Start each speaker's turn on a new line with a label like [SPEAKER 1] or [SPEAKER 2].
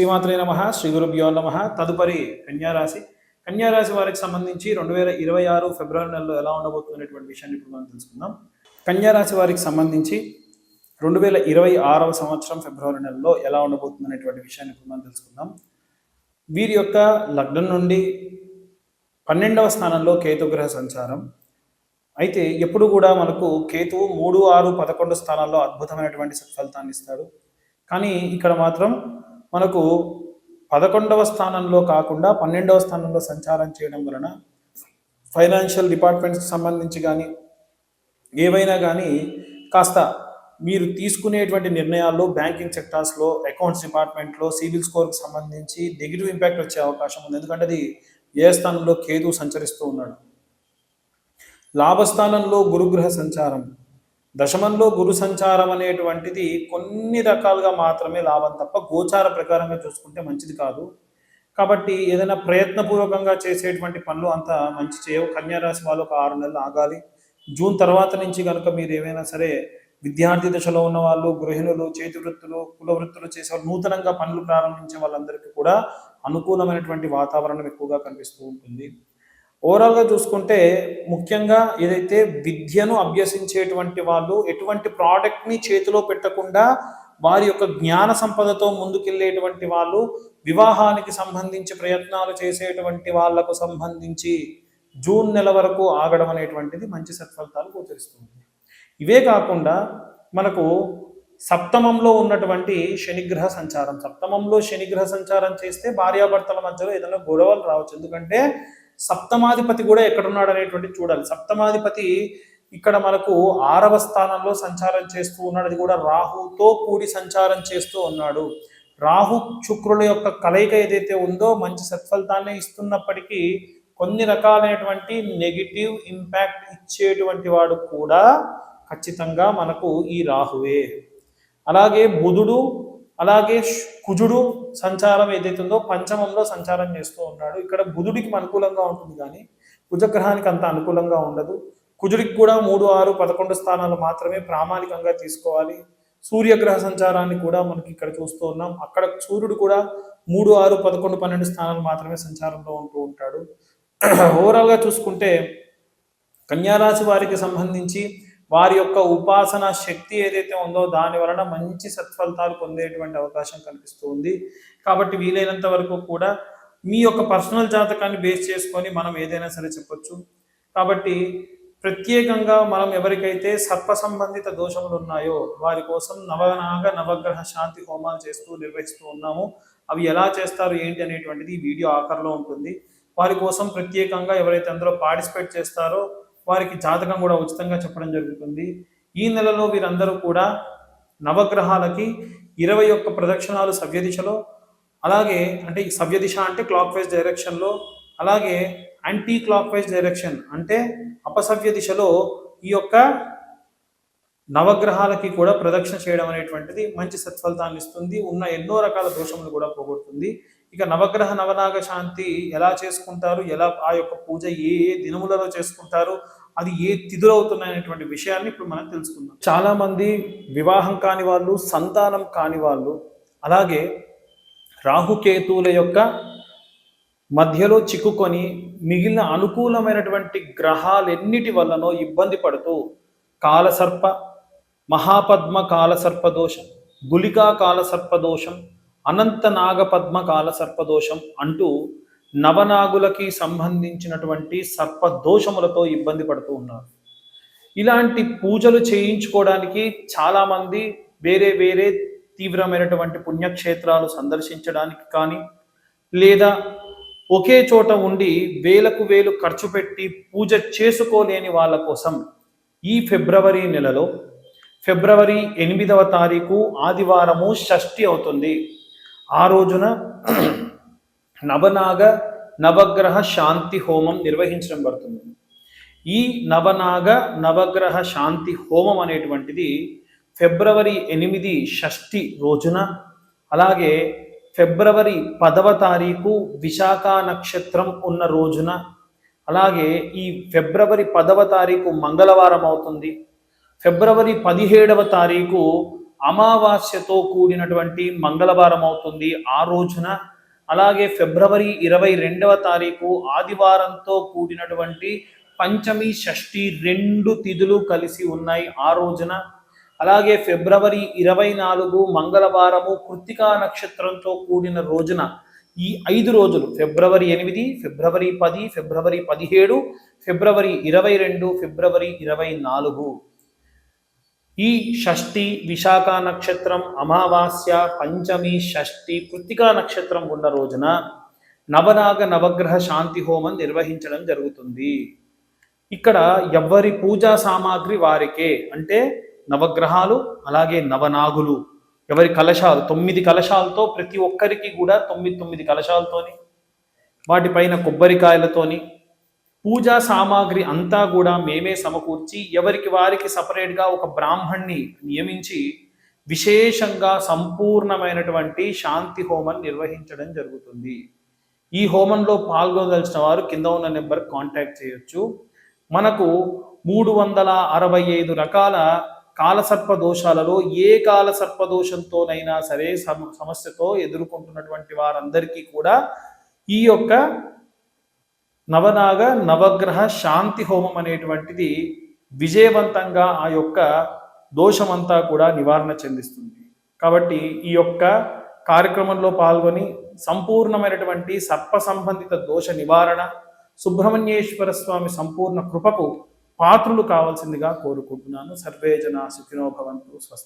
[SPEAKER 1] శ్రీమాత్రే నమ శ్రీ గురుభ్యో నమ. తదుపరి కన్యారాశి. కన్యారాశి వారికి సంబంధించి రెండు వేల ఇరవై ఆరు ఫిబ్రవరి నెలలో ఎలా ఉండబోతుందనేటువంటి విషయాన్ని ఇప్పుడు మనం తెలుసుకుందాం. కన్యారాశి వారికి సంబంధించి రెండు వేల ఇరవై ఆరవ సంవత్సరం ఫిబ్రవరి నెలలో ఎలా ఉండబోతుందనేటువంటి విషయాన్ని ఇప్పుడు మనం తెలుసుకుందాం. వీరి యొక్క లగ్నం నుండి పన్నెండవ స్థానంలో కేతుగ్రహ సంచారం. అయితే ఎప్పుడు కూడా మనకు కేతువు మూడు ఆరు పదకొండు స్థానాల్లో అద్భుతమైనటువంటి సత్ఫలితాన్ని ఇస్తాడు. కానీ ఇక్కడ మాత్రం మనకు పదకొండవ స్థానంలో కాకుండా పన్నెండవ స్థానంలో సంచారం చేయడం వలన ఫైనాన్షియల్ డిపార్ట్మెంట్స్కి సంబంధించి కానీ ఏవైనా కానీ కాస్త మీరు తీసుకునేటువంటి నిర్ణయాల్లో బ్యాంకింగ్ సెక్టార్స్లో అకౌంట్స్ డిపార్ట్మెంట్లో సివిల్ స్కోర్కి సంబంధించి నెగిటివ్ ఇంపాక్ట్ వచ్చే అవకాశం ఉంది. ఎందుకంటే అది ఏ స్థానంలో కేతు సంచరిస్తూ ఉన్నాడు. లాభస్థానంలో గురుగ్రహ సంచారం. దశమంలో గురు సంచారం అనేటువంటిది కొన్ని రకాలుగా మాత్రమే లాభం తప్ప గోచార ప్రకారంగా చూసుకుంటే మంచిది కాదు. కాబట్టి ఏదైనా ప్రయత్నపూర్వకంగా చేసేటువంటి పనులు అంత మంచి చేయవు. కన్యారాశి వాళ్ళు ఒక ఆరు నెలలు ఆగాలి. జూన్ తర్వాత నుంచి కనుక మీరు ఏమైనా సరే విద్యార్థి దశలో ఉన్న వాళ్ళు గృహిణులు చేతి వృత్తులు కుల వృత్తులు చేసే వాళ్ళు నూతనంగా పనులు ప్రారంభించే వాళ్ళందరికీ కూడా అనుకూలమైనటువంటి వాతావరణం ఎక్కువగా కనిపిస్తూ ఉంటుంది. ఓవరాల్గా చూసుకుంటే ముఖ్యంగా ఏదైతే విద్యను అభ్యసించేటువంటి వాళ్ళు ఎటువంటి ప్రోడక్ట్ని చేతిలో పెట్టకుండా వారి యొక్క జ్ఞాన సంపదతో ముందుకెళ్ళేటువంటి వాళ్ళు వివాహానికి సంబంధించి ప్రయత్నాలు చేసేటువంటి వాళ్ళకు సంబంధించి జూన్ నెల వరకు ఆగడం అనేటువంటిది మంచి సత్ఫలితాలు గోచరిస్తుంది. ఇవే కాకుండా మనకు సప్తమంలో ఉన్నటువంటి శనిగ్రహ సంచారం సప్తమంలో శనిగ్రహ సంచారం చేస్తే భార్యాభర్తల మధ్యలో ఏదైనా గొడవలు రావచ్చు. ఎందుకంటే సప్తమాధిపతి కూడా ఎక్కడున్నాడు అనేటువంటి చూడాలి. సప్తమాధిపతి ఇక్కడ మనకు ఆరవ స్థానంలో సంచారం చేస్తూ ఉన్నాడు. అది కూడా రాహుతో కూడి సంచారం చేస్తూ ఉన్నాడు. రాహు శుక్రుల యొక్క కలయిక ఏదైతే ఉందో మంచి సత్ఫలితాన్ని ఇస్తున్నప్పటికీ కొన్ని రకాలైనటువంటి నెగిటివ్ ఇంపాక్ట్ ఇచ్చేటువంటి వాడు కూడా ఖచ్చితంగా మనకు ఈ రాహువే. అలాగే బుధుడు అలాగే కుజుడు సంచారం ఏదైతే ఉందో పంచమంలో సంచారం చేస్తూ ఉన్నాడు. ఇక్కడ బుధుడికి అనుకూలంగా ఉంటుంది కానీ కుజగ్రహానికి అంత అనుకూలంగా ఉండదు. కుజుడికి కూడా మూడు ఆరు పదకొండు స్థానాలు మాత్రమే ప్రామాణికంగా తీసుకోవాలి. సూర్యగ్రహ సంచారాన్ని కూడా మనకి ఇక్కడ చూస్తూ ఉన్నాం. అక్కడ సూర్యుడు కూడా మూడు ఆరు పదకొండు పన్నెండు స్థానాలు మాత్రమే సంచారంలో ఉంటూ ఉంటాడు. ఓవరాల్గా చూసుకుంటే కన్యారాశి వారికి సంబంధించి వారి యొక్క ఉపాసన శక్తి ఏదైతే ఉందో దాని వలన మంచి సత్ఫలితాలు పొందేటువంటి అవకాశం కనిపిస్తూ ఉంది. కాబట్టి వీలైనంత వరకు కూడా మీ యొక్క పర్సనల్ జాతకాన్ని బేస్ చేసుకొని మనం ఏదైనా సరే చెప్పొచ్చు. కాబట్టి ప్రత్యేకంగా మనం ఎవరికైతే సర్ప సంబంధిత దోషములు ఉన్నాయో వారి కోసం నవనాగ నవగ్రహ శాంతి హోమాలు చేస్తూ నిర్వహిస్తూ ఉన్నాము. అవి ఎలా చేస్తారు ఏంటి అనేటువంటిది ఈ వీడియో ఆఖరిలో ఉంటుంది. వారి కోసం ప్రత్యేకంగా ఎవరైతే అందులో పార్టిసిపేట్ చేస్తారో వారికి జాతకం కూడా ఉచితంగా చెప్పడం జరుగుతుంది. ఈ నెలలో వీరందరూ కూడా నవగ్రహాలకి ఇరవై ఒక్క ప్రదక్షిణాలు సవ్య దిశలో అలాగే అంటే ఈ సవ్య దిశ అంటే క్లాక్ వైజ్ డైరెక్షన్లో అలాగే యాంటీ క్లాక్ వైజ్ డైరెక్షన్ అంటే అపసవ్య దిశలో ఈ యొక్క నవగ్రహాలకి కూడా ప్రదక్షిణ చేయడం అనేటువంటిది మంచి సత్ఫలితాన్ని ఇస్తుంది. ఉన్న ఎన్నో రకాల దోషములు కూడా పోగొడుతుంది. ఇక నవగ్రహ నవనాగ శాంతి ఎలా చేసుకుంటారు? ఎలా ఆ యొక్క పూజ ఏ ఏ దినములలో చేసుకుంటారు? అది ఏ తిదులవుతున్నాయనేటువంటి అనేటువంటి విషయాన్ని ఇప్పుడు మనం తెలుసుకుందాం. చాలామంది వివాహం కాని వాళ్ళు సంతానం కాని వాళ్ళు అలాగే రాహుకేతువుల యొక్క మధ్యలో చిక్కుకొని మిగిలిన అనుకూలమైనటువంటి గ్రహాలెన్నిటి వల్లనో ఇబ్బంది పడుతూ కాలసర్ప మహాపద్మ కాలసర్పదోషం గులికా కాలసర్పదోషం అనంత నాగపద్మ కాలసర్పదోషం అంటూ నవనాగులకి సంబంధించినటువంటి సర్ప దోషములతో ఇబ్బంది పడుతూ ఉన్నారు. ఇలాంటి పూజలు చేయించుకోవడానికి చాలామంది వేరే వేరే తీవ్రమైనటువంటి పుణ్యక్షేత్రాలు సందర్శించడానికి కానీ లేదా ఒకే చోట ఉండి వేలకు వేలు ఖర్చు పెట్టి పూజ చేసుకోలేని వాళ్ళ కోసం ఈ ఫిబ్రవరి నెలలో ఫిబ్రవరి ఎనిమిదవ తారీఖు ఆదివారము షష్ఠి అవుతుంది. ఆ రోజున నవనాగ నవగ్రహ శాంతి హోమం నిర్వహించడం పడుతుంది. ఈ నవనాగ నవగ్రహ శాంతి హోమం అనేటువంటిది ఫిబ్రవరి ఎనిమిది షష్ఠి రోజున అలాగే ఫిబ్రవరి పదవ తారీఖు విశాఖ నక్షత్రం ఉన్న రోజున అలాగే ఈ ఫిబ్రవరి పదవ తారీఖు మంగళవారం అవుతుంది. ఫిబ్రవరి పదిహేడవ తారీఖు అమావాస్యతో కూడినటువంటి మంగళవారం అవుతుంది. ఆ రోజున అలాగే ఫిబ్రవరి ఇరవై రెండవ తారీఖు ఆదివారంతో కూడినటువంటి పంచమి షష్ఠి రెండు తిథులు కలిసి ఉన్నాయి ఆ రోజున. అలాగే ఫిబ్రవరి ఇరవై నాలుగు మంగళవారము కృత్తికా నక్షత్రంతో కూడిన రోజున ఈ ఐదు రోజులు ఫిబ్రవరి ఎనిమిది ఫిబ్రవరి పది ఫిబ్రవరి పదిహేడు ఫిబ్రవరి ఇరవై రెండు ఫిబ్రవరి ఇరవై నాలుగు. ఈ షష్ఠి విశాఖ నక్షత్రం అమావాస్య పంచమి షష్ఠి కృత్తికా నక్షత్రం ఉన్న రోజున నవనాగ నవగ్రహ శాంతి హోమం నిర్వహించడం జరుగుతుంది. ఇక్కడ ఎవ్వరి పూజా సామాగ్రి వారికే అంటే నవగ్రహాలు అలాగే నవనాగులు ఎవరి కలశాలు తొమ్మిది కలశాలతో ప్రతి ఒక్కరికి కూడా తొమ్మిది తొమ్మిది కలశాలతోని వాటిపైన కొబ్బరికాయలతోని పూజా సామాగ్రి అంతా కూడా మేమే సమకూర్చి ఎవరికి వారికి సపరేట్గా ఒక బ్రాహ్మణ్ణి నియమించి విశేషంగా సంపూర్ణమైనటువంటి శాంతి హోమం నిర్వహించడం జరుగుతుంది. ఈ హోమంలో పాల్గొనదలిచిన వారు కింద ఉన్న నెంబర్ కాంటాక్ట్ చేయొచ్చు. మనకు మూడు వందల అరవై ఐదు రకాల కాలసర్ప దోషాలలో ఏ కాలసర్ప దోషంతోనైనా సరే సమ సమస్యతో ఎదుర్కొంటున్నటువంటి వారందరికీ కూడా ఈ యొక్క నవనాగ నవగ్రహ శాంతి హోమం అనేటువంటిది విజయవంతంగా ఆ యొక్క దోషమంతా కూడా నివారణ చెందిస్తుంది. కాబట్టి ఈ యొక్క కార్యక్రమంలో పాల్గొని సంపూర్ణమైనటువంటి సర్ప సంబంధిత దోష నివారణ సుబ్రహ్మణ్యేశ్వర స్వామి సంపూర్ణ కృపకు పాత్రులు కావాల్సిందిగా కోరుకుంటున్నాను. సర్వే జన సుఖినోభవంతు స్వస్తి